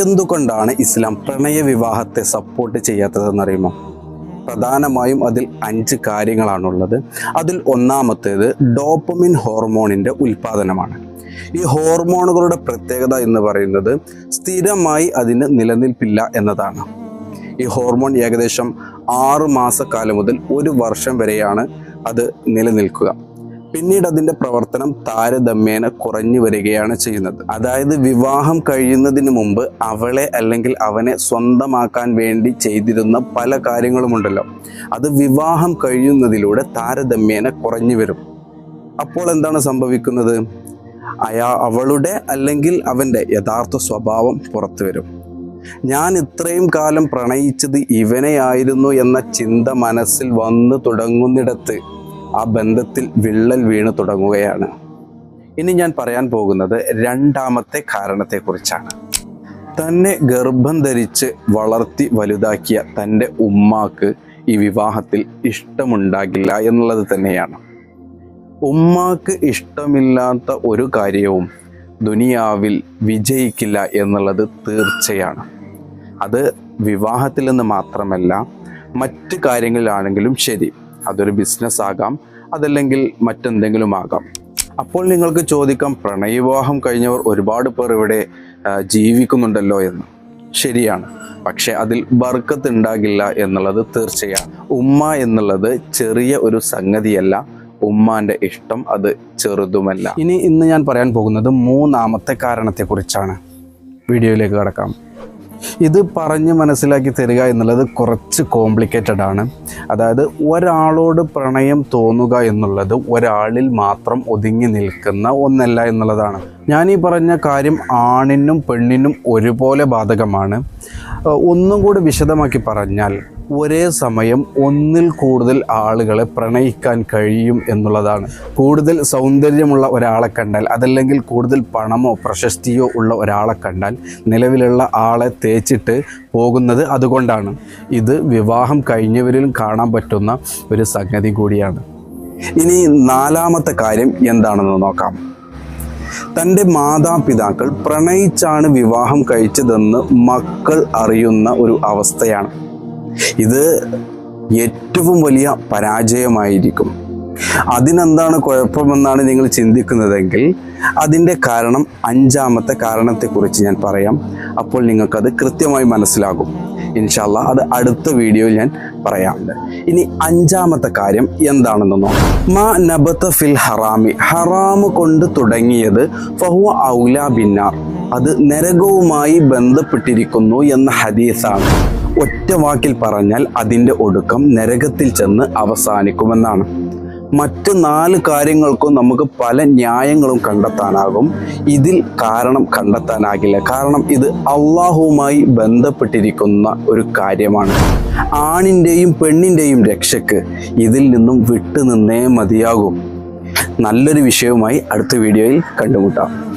എന്തുകൊണ്ടാണ് ഇസ്ലാം പ്രണയ വിവാഹത്തെ സപ്പോർട്ട് ചെയ്യാത്തതെന്നറിയുമോ? പ്രധാനമായും അതിൽ അഞ്ച് കാര്യങ്ങളാണുള്ളത്. അതിൽ ഒന്നാമത്തേത് ഡോപ്പമിൻ ഹോർമോണിന്റെ ഉൽപ്പാദനമാണ് ഈ ഹോർമോണുകളുടെ പ്രത്യേകത എന്ന് പറയുന്നത് സ്ഥിരമായി അതിന് നിലനിൽപ്പില്ല എന്നതാണ്. ഈ ഹോർമോൺ ഏകദേശം ആറ് മാസക്കാലം മുതൽ ഒരു വർഷം വരെയാണ് അത് നിലനിൽക്കുക. പിന്നീട് അതിന്റെ പ്രവർത്തനം താരതമ്യേന കുറഞ്ഞു വരികയാണ് ചെയ്യുന്നത്. അതായത് വിവാഹം കഴിയുന്നതിന് മുമ്പ് അവളെ അല്ലെങ്കിൽ അവനെ സ്വന്തമാക്കാൻ വേണ്ടി ചെയ്തിരുന്ന പല കാര്യങ്ങളുമുണ്ടല്ലോ. അത് വിവാഹം കഴിയുന്നതിലൂടെ താരതമ്യേന കുറഞ്ഞു വരും. അപ്പോൾ എന്താണ് സംഭവിക്കുന്നത്? അയാ അവളുടെ അല്ലെങ്കിൽ അവന്റെ യഥാർത്ഥ സ്വഭാവം പുറത്തു വരും. ഞാൻ ഇത്രയും കാലം പ്രണയിച്ചത് ഇവനെയായിരുന്നു എന്ന ചിന്ത മനസ്സിൽ വന്നു തുടങ്ങുന്നിടത്ത് ആ ബന്ധത്തിൽ വിള്ളൽ വീണു തുടങ്ങുകയാണ്. ഇനി ഞാൻ പറയാൻ പോകുന്നത് രണ്ടാമത്തെ കാരണത്തെക്കുറിച്ചാണ്. തന്നെ ഗർഭം ധരിച്ച് വളർത്തി വലുതാക്കിയ തന്റെ ഉമ്മാക്ക് ഈ വിവാഹത്തിൽ ഇഷ്ടമുണ്ടാകില്ല എന്നുള്ളത് തന്നെയാണ്. ഉമ്മാക്ക് ഇഷ്ടമില്ലാത്ത ഒരു കാര്യവും ദുനിയാവിൽ വിജയിക്കില്ല എന്നുള്ളത് തീർച്ചയാണ്. അത് വിവാഹത്തിൽ നിന്ന് മാത്രമല്ല മറ്റ് കാര്യങ്ങളിലാണെങ്കിലും ശരി. അതൊരു ബിസിനസ് ആകാം അതല്ലെങ്കിൽ മറ്റെന്തെങ്കിലും ആകാം. അപ്പോൾ നിങ്ങൾക്ക് ചോദിക്കാം പ്രണയവിവാഹം കഴിഞ്ഞവർ ഒരുപാട് പേർ ഇവിടെ ജീവിക്കുന്നുണ്ടല്ലോ എന്ന്. ശരിയാണ്. പക്ഷേ അതിൽ ബർക്കത്ത് ഉണ്ടാകില്ല എന്നുള്ളത് തീർച്ചയാണ്. ഉമ്മ എന്നുള്ളത് ചെറിയ ഒരു സംഗതിയല്ല. ഉമ്മാന്റെ ഇഷ്ടം അത് ചെറുതുമല്ല. ഇനി ഇന്ന് ഞാൻ പറയാൻ പോകുന്നത് മൂന്നാമത്തെ കാരണത്തെക്കുറിച്ചാണ്. വീഡിയോയിലേക്ക് കടക്കാം. ഇത് പറഞ്ഞ് മനസ്സിലാക്കി തരിക എന്നുള്ളത് കുറച്ച് കോംപ്ലിക്കേറ്റഡ് ആണ്. അതായത് ഒരാളോട് പ്രണയം തോന്നുക എന്നുള്ളത് ഒരാളിൽ മാത്രം ഒതുങ്ങി നിൽക്കുന്ന ഒന്നല്ല എന്നുള്ളതാണ്. ഞാൻ ഈ പറഞ്ഞ കാര്യം ആണിനും പെണ്ണിനും ഒരുപോലെ ബാധകമാണ്. ഒന്നും കൂടി വിശദമാക്കി പറഞ്ഞാൽ ഒരേ സമയം ഒന്നിൽ കൂടുതൽ ആളുകളെ പ്രണയിക്കാൻ കഴിയും എന്നുള്ളതാണ്. കൂടുതൽ സൗന്ദര്യമുള്ള ഒരാളെ കണ്ടാൽ അതല്ലെങ്കിൽ കൂടുതൽ പണമോ പ്രശസ്തിയോ ഉള്ള ഒരാളെ കണ്ടാൽ നിലവിലുള്ള ആളെ തേച്ചിട്ട് പോകുന്നത് അതുകൊണ്ടാണ്. ഇത് വിവാഹം കഴിഞ്ഞവരിലും കാണാൻ പറ്റുന്ന ഒരു സംഗതി കൂടിയാണ്. ഇനി നാലാമത്തെ കാര്യം എന്താണെന്ന് നോക്കാം. തന്റെ മാതാപിതാക്കൾ പ്രണയിച്ചാണ് വിവാഹം കഴിച്ചതെന്ന് മക്കൾ അറിയുന്ന ഒരു അവസ്ഥയാണ്. ഇത് ഏറ്റവും വലിയ പരാജയമായിരിക്കും. അതിനെന്താണ് കുഴപ്പമെന്നാണ് നിങ്ങൾ ചിന്തിക്കുന്നതെങ്കിൽ അതിന്റെ കാരണം അഞ്ചാമത്തെ കാരണത്തെക്കുറിച്ച് ഞാൻ പറയാം. അപ്പോൾ നിങ്ങൾക്കത് കൃത്യമായി മനസ്സിലാകും. ഇൻഷാല്ല അത് അടുത്ത വീഡിയോയിൽ ഞാൻ പറയാറുണ്ട്. ഇനി അഞ്ചാമത്തെ കാര്യം എന്താണെന്ന് നോക്കാം. മാ ഫിൽ ഹറാമി. ഹറാമ് കൊണ്ട് തുടങ്ങിയത് ഫഹുവ ഔല ബിന്നാർ. അത് നരകവുമായി ബന്ധപ്പെട്ടിരിക്കുന്നു എന്ന ഹദീസാണ്. ഒറ്റ വാക്കിൽ പറഞ്ഞാൽ അതിന്റെ ഒടുക്കം നരകത്തിൽ ചെന്ന് അവസാനിക്കുമെന്നാണ്. മറ്റ് നാല് കാര്യങ്ങൾക്കും നമുക്ക് പല ന്യായങ്ങളും കണ്ടെത്താനാകും. ഇതിൽ കാരണം കണ്ടെത്താനാകില്ല. കാരണം ഇത് അള്ളാഹുവുമായി ബന്ധപ്പെട്ടിരിക്കുന്ന ഒരു കാര്യമാണ്. ആണിന്റെയും പെണ്ണിന്റെയും രക്ഷയ്ക്ക് ഇതിൽ നിന്നും വിട്ടുനിന്നേ മതിയാകും. നല്ലൊരു വിഷയവുമായി അടുത്ത വീഡിയോയിൽ കണ്ടുമുട്ടാം.